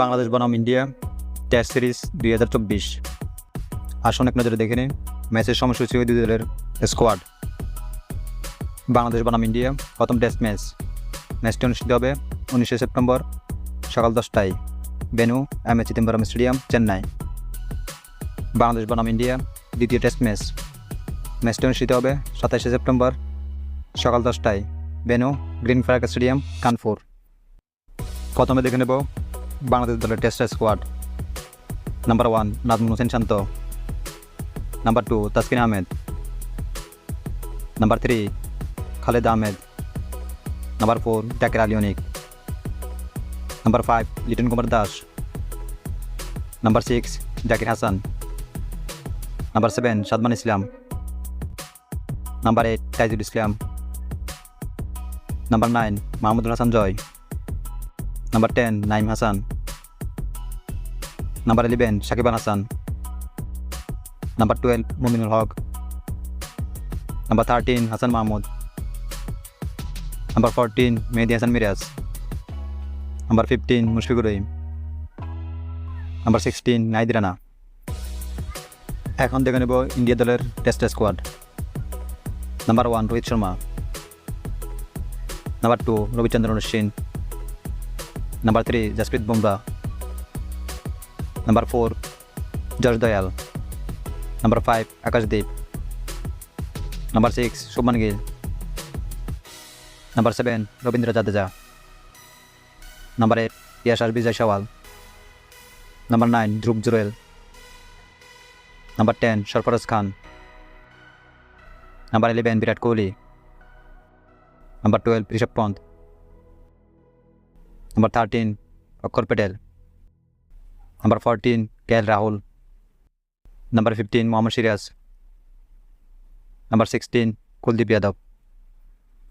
বাংলাদেশ বনাম India test series দুই হাজার চব্বিশ। আসুন এক নজরে দেখে নিন ম্যাচের সময়সূচি দুই দলের স্কোয়াড বাংলাদেশ বনাম ইন্ডিয়া, প্রথম টেস্ট ম্যাচ ম্যাচটি অনুষ্ঠিত হবে উনিশে সেপ্টেম্বর সকাল দশটায় venue M A Chidambaram Stadium, Chennai. Bangladesh বনাম ইন্ডিয়া, দ্বিতীয় টেস্ট ম্যাচ ম্যাচটি অনুষ্ঠিত হবে সাতাশে সেপ্টেম্বর সকাল দশটায় venue Green Flag Stadium, Kanpur. প্রথমে দেখে নেব বাংলাদেশ দলের test squad number one Najmul Hossain Shanto. Number two Taskin Ahmed. Number three Khaled Ahmed. Number four Zakir Ali number five Liton Kumar Das. Number six Zakir Hasan. Number seven Shadman Islam. Number eight Taijul Islam. Number nine Mahmudul Hasan Joy. Number ten Nayeem Hasan number eleven Shakib Al Hasan number twelve Mominul Haque number thirteen Hasan Mahmud number fourteen Mehedi Hasan Miraz number fifteen Mushfiqur Rahim number sixteen Nahid Rana এখন দেখে নেব India দলের test squad number one Rohit Sharma number two Ravichandran Ashwin number three Jasprit Bumrah number four Yash Dayal number five Akashdeep number six Shubman Gill number seven Ravindra Jadeja number eight Yashasvi Jaiswal number nine Dhruv Jurel number ten Sarfaraz Khan number eleven Virat Kohli number twelve Rishabh Pant number thirteen Axar Patel number fourteen K L Rahul number fifteen Mohammed Siraj number sixteen Kuldeep Yadav